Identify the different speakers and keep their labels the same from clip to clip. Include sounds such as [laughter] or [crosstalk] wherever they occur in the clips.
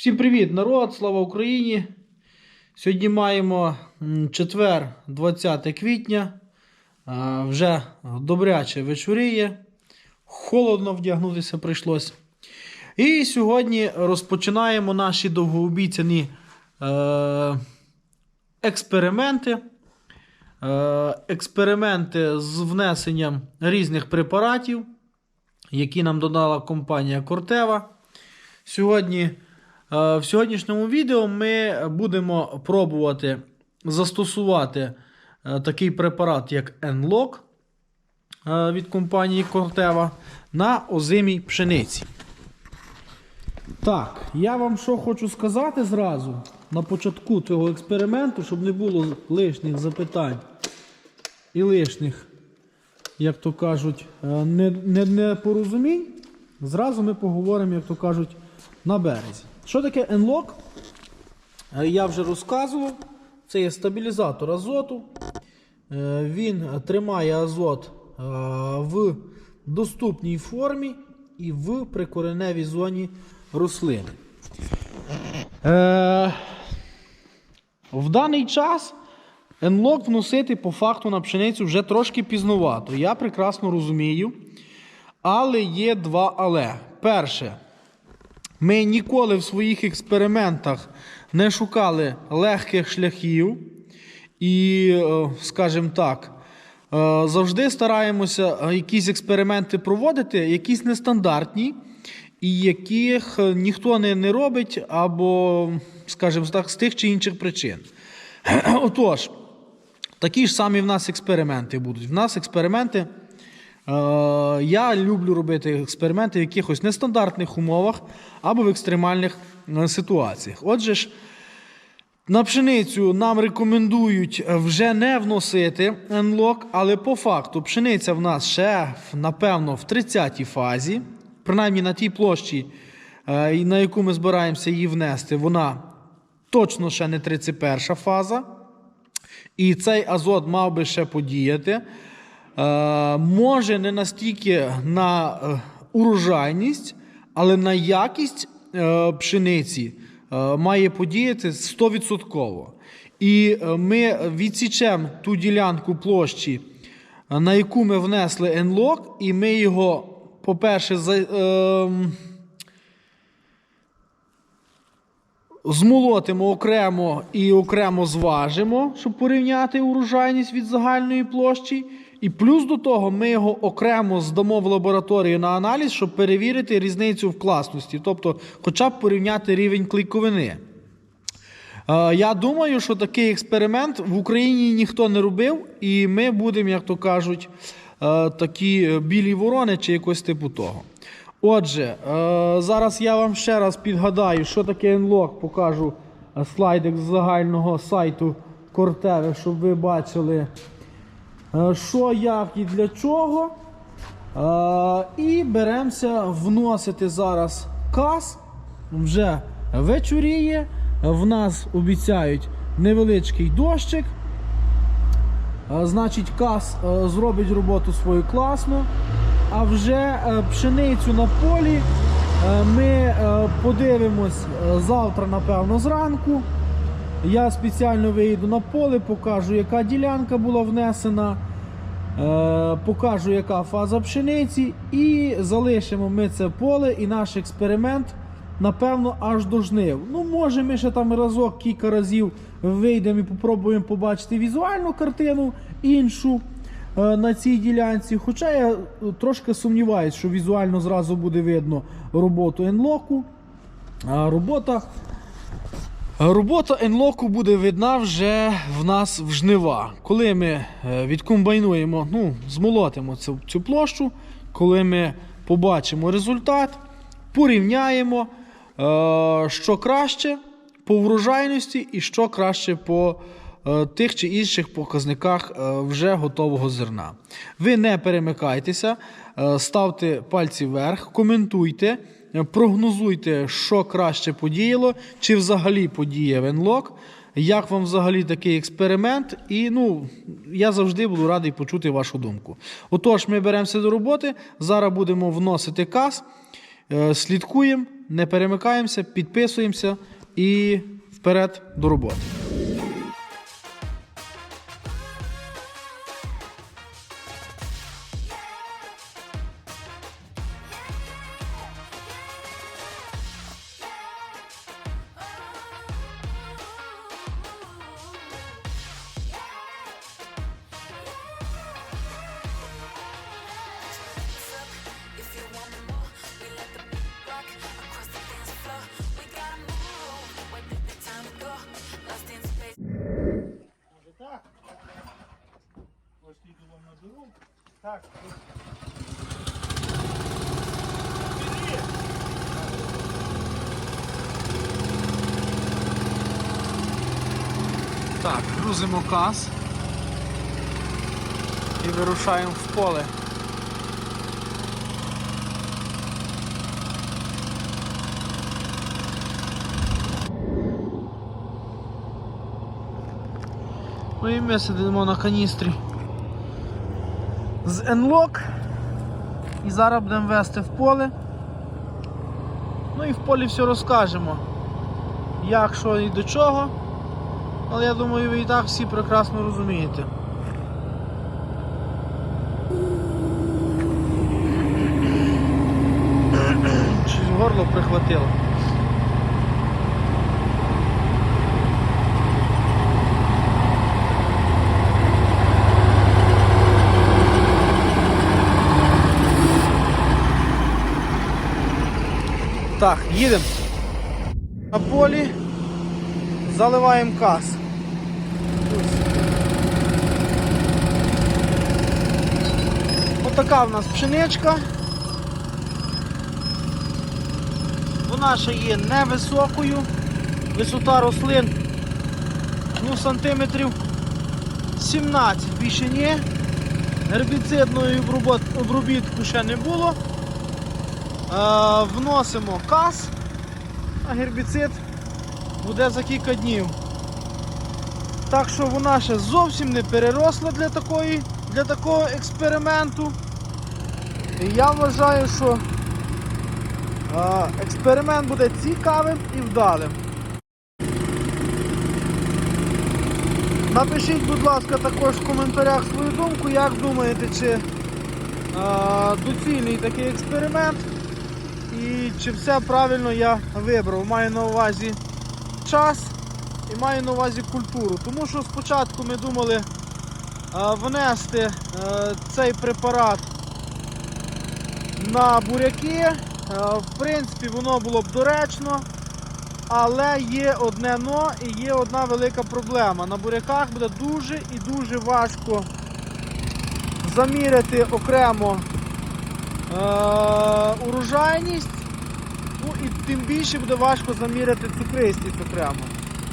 Speaker 1: Всім привіт, народ! Слава Україні! Сьогодні маємо четвер, 20 квітня. Вже добряче вечоріє. Холодно вдягнутися прийшлось. І сьогодні розпочинаємо наші довгообіцяні е, експерименти. Е, експерименти з внесенням різних препаратів, які нам додала компанія Кортева. Сьогодні, в сьогоднішньому відео ми будемо пробувати застосувати е, такий препарат, як Enlock е, від компанії Кортева на озимій пшениці. Так, я вам що хочу сказати зразу на початку цього експерименту, щоб не було лишніх запитань і лишніх, як то кажуть, е, не- не- непорозумінь. Зразу ми поговоримо, як то кажуть, на березі. Що таке Enlock? Е, Я вже розказував. Це є стабілізатор азоту. Е, Він тримає азот е, в доступній формі і в прикореневій зоні рослини. В даний час енлок вносити по факту на пшеницю вже трошки пізновато. Я прекрасно розумію. Але є два але. Перше, ми ніколи в своїх експериментах не шукали легких шляхів. І, е, скажімо так, е, завжди стараємося якісь експерименти проводити, якісь нестандартні, і яких ніхто не, не робить, або, скажімо так, з тих чи інших причин. [clears throat] Отож, такі ж самі в нас експерименти будуть. В нас експерименти. Е, я люблю робити експерименти в якихось нестандартних умовах або в екстремальних е, ситуаціях. Отже ж, на пшеницю нам рекомендують вже не вносити енлок, але по факту пшениця в нас ще, напевно, в 30-й фазі, принаймні на тій площі, е, на яку ми збираємося її внести, вона точно ще не 31 фаза. І цей азот мав би ще подіяти. Е, може не настільки на е, урожайність, але на якість е, пшениці має подіяти 100%. І ми відсічемо ту ділянку площі, на яку ми внесли енлок, і ми його, по-перше, ем, Змолотимо окремо і окремо зважимо, щоб порівняти урожайність від загальної площі. І плюс до того ми його окремо здамо в лабораторію на аналіз, щоб перевірити різницю в класності, тобто, хоча б порівняти рівень клейковини. Е, Я думаю, що такий експеримент в Україні ніхто не робив, і ми будемо, як то кажуть, е, такі білі ворони чи якось типу того. Отже, е, зараз я вам ще раз підгадаю, що таке енлок, покажу слайдик з загального сайту Кортеви, щоб ви бачили, що, як і для чого. Е, І беремося вносити зараз кас. Вже вечоріє. В нас обіцяють невеличкий дощик. Е, Значить, кас е, зробить роботу свою класно. А вже е, пшеницю на полі е, ми е, подивимось е, завтра, напевно, зранку. Я спеціально вийду на поле, покажу, яка ділянка була внесена, е, покажу, яка фаза пшениці, і залишимо ми це поле і наш експеримент, напевно, аж до жнив. Ну, може, ми ще там разок, кілька разів вийдемо і попробуємо побачити візуальну картину іншу е, на цій ділянці. Хоча я е, трошки сумніваюся, що візуально зразу буде видно роботу енлоку. Робота Робота енлоку буде видна вже в нас в жнива. Коли ми е, відкомбайнуємо, ну, змолотимо цю, цю площу, коли ми побачимо результат, порівняємо, е, що краще по врожайності і що краще по е, тих чи інших показниках вже готового зерна. Ви не перемикайтеся, ставте пальці вверх, коментуйте. Прогнозуйте, що краще подіяло, чи взагалі подіє Венлок, як вам взагалі такий експеримент, і ну, я завжди буду радий почути вашу думку. Отож, ми беремося до роботи. Зараз будемо вносити каз, е, слідкуємо, не перемикаємося, підписуємося і вперед до роботи.
Speaker 2: Так. Так,
Speaker 1: грузимо каз і вирушаємо в поле. Ну і ми сидимо на каністрі з Enlock. І зараз будемо вести в поле. Ну і в полі все розкажемо. Як, що і до чого. Але я думаю, ви і так всі прекрасно розумієте. Щось горло прихватило. Так, їдемо. На полі заливаємо каз. Отака в нас пшеничка. Вона ще є невисокою. Висота рослин ну, сантиметрів 17 більше ні. Гербіцидної обробітку ще не було. Е, вносимо каз, а гербіцид буде за кілька днів. Так що вона ще зовсім не переросла для, такої, для такого експерименту. І я вважаю, що е, експеримент буде цікавим і вдалим. Напишіть, будь ласка, також в коментарях свою думку, як думаєте, чи е, доцільний такий експеримент і чи все правильно я вибрав. Маю на увазі час і маю на увазі культуру. Тому що спочатку ми думали е, внести е, цей препарат на буряки. Е, в принципі, воно було б доречно, але є одне но і є одна велика проблема. На буряках буде дуже і дуже важко заміряти окремо урожайність. Ну і тим більше буде важко заміряти цукристість окремо.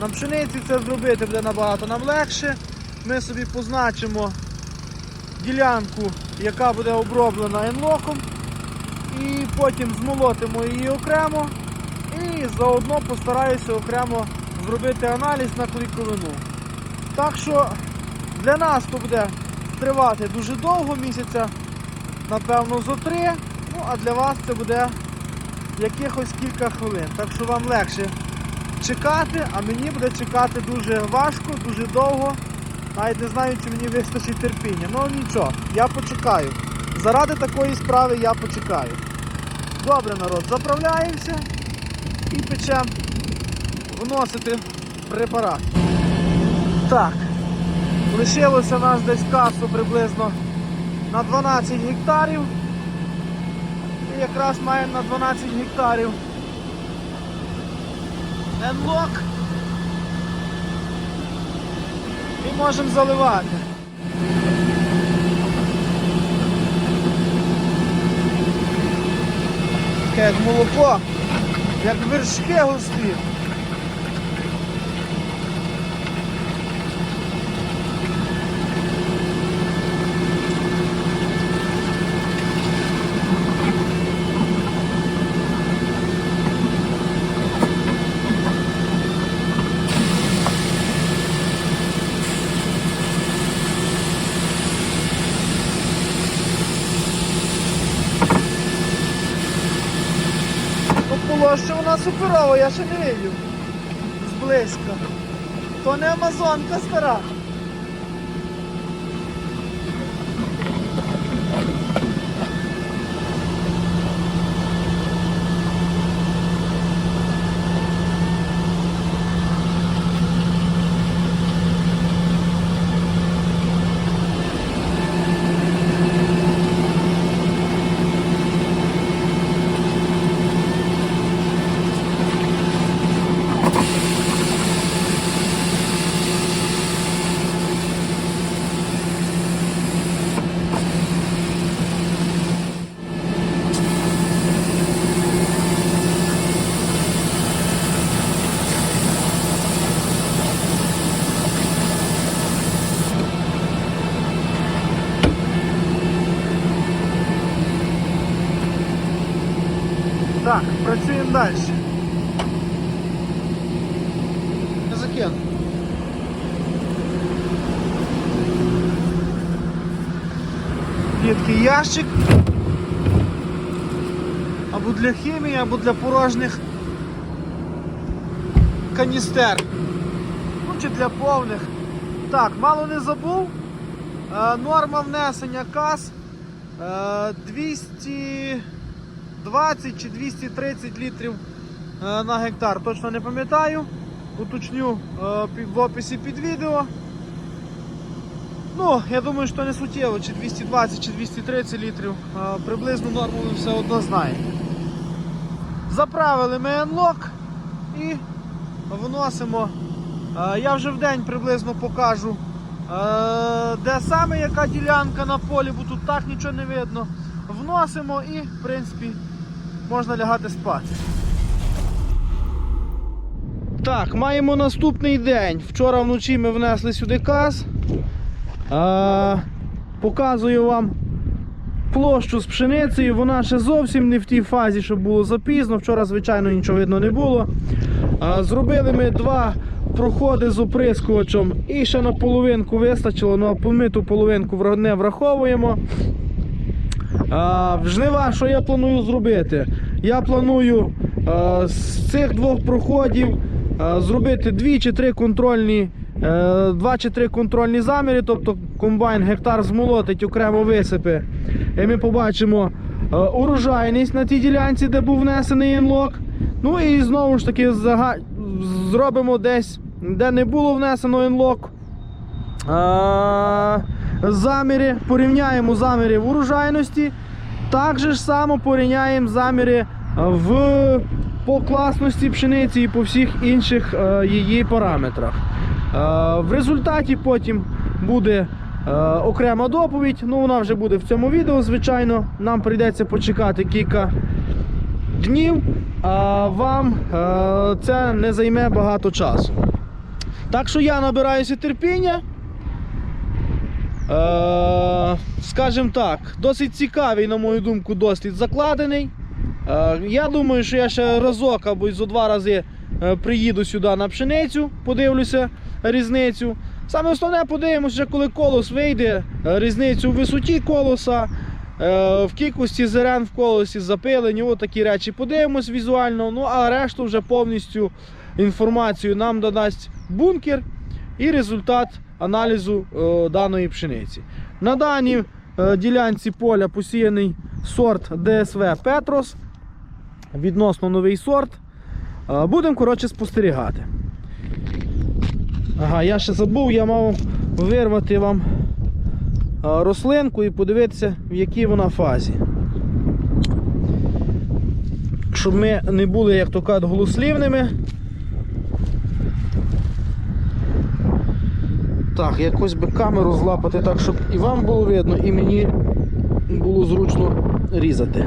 Speaker 1: На пшениці це зробити буде набагато нам легше. Ми собі позначимо ділянку, яка буде оброблена енлоком, і потім змолотимо її окремо. І заодно постараюся окремо зробити аналіз на клейковину. Так що для нас то буде тривати дуже довго, місяця, напевно, зо три. Ну а для вас це буде якихось кілька хвилин. Так що вам легше чекати, а мені буде чекати дуже важко, дуже довго. Навіть не знаю, чи мені вистачить терпіння. Ну нічого, я почекаю. Заради такої справи я почекаю. Добре, народ, заправляємося і печемо вносити препарат. Так, лишилося нас десь касу приблизно на 12 гектарів. І якраз маємо на 12 гектарів. Енлок. І можемо заливати. Таке як молоко, як вершки густі. Суперова, я ще не видів. Зблизька. То не Амазонка стара. Так, працюємо далі. Я закину. Ящик. Або для хімії, або для порожніх каністер. Ну чи для повних. Так, мало не забув. Е, норма внесення каз е, 220 чи 230 літрів е, на гектар. Точно не пам'ятаю. Уточню е, в описі під відео. Ну, я думаю, що не суттєво, чи 220, чи 230 літрів. Е, Приблизну норму ви все одно знаєте. Заправили ми енлок і вносимо. Я вже в день приблизно покажу, де саме яка ділянка на полі, бо тут так нічого не видно. Вносимо і, в принципі, можна лягати спати. Так, маємо наступний день. Вчора вночі ми внесли сюди каз. Е, показую вам площу з пшеницею. Вона ще зовсім не в тій фазі, щоб було запізно. Вчора, звичайно, нічого видно не було. Е, зробили ми два проходи з оприскувачем і ще на половинку вистачило, ну, а ми ту половинку не враховуємо. А, жнива, що я планую зробити? Я планую а, з цих двох проходів а, зробити дві чи три контрольні, е, два чи три контрольні заміри, тобто комбайн гектар змолотить, окремо висипе. І ми побачимо е, урожайність на тій ділянці, де був внесений інлок. Ну і знову ж таки зробимо десь, де не було внесено інлок. Е, заміри, порівняємо заміри в урожайності. Так же ж само порівняємо заміри в по класності пшениці і по всіх інших е, її параметрах. Е, в результаті потім буде е, окрема доповідь. Ну, вона вже буде в цьому відео, звичайно. Нам прийдеться почекати кілька днів, а вам е, це не займе багато часу. Так що я набираюся терпіння. Е, скажімо так, досить цікавий, на мою думку, дослід закладений. Е, я думаю, що я ще разок або зо два рази е, приїду сюди на пшеницю, подивлюся різницю. Саме основне подивимося, коли колос вийде, різницю в висоті колоса, в кількості зерен в колосі, запилені, от такі речі подивимось візуально. Ну а решту вже повністю інформацію нам додасть бункер і результат аналізу е, даної пшениці. На даній е, ділянці поля посіяний сорт ДСВ Петрос. Відносно новий сорт. Е, будемо коротше спостерігати. Ага, я ще забув, я мав вирвати вам рослинку і подивитися, в якій вона фазі. Щоб ми не були, як то кажуть, голослівними. Так, якось би камеру злапати так, щоб і вам було видно, і мені було зручно різати.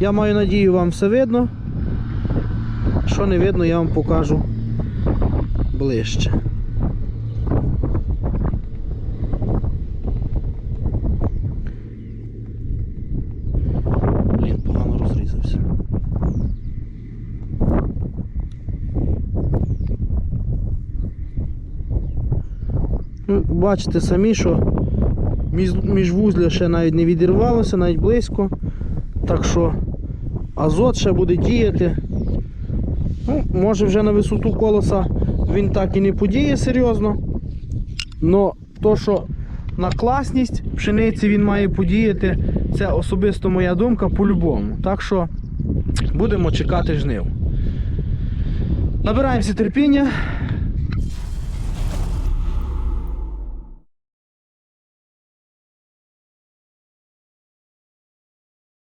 Speaker 1: Я маю надію, вам все видно. Що не видно, я вам покажу ближче. Бачите самі, що Міжвузля ще навіть не відірвалося, навіть близько. Так що азот ще буде діяти. Ну, може вже на висоту колеса він так і не подіє серйозно. Но то, що на класність пшениці він має подіяти, це особисто моя думка по-любому. Так що будемо чекати жнив. Набираємося терпіння,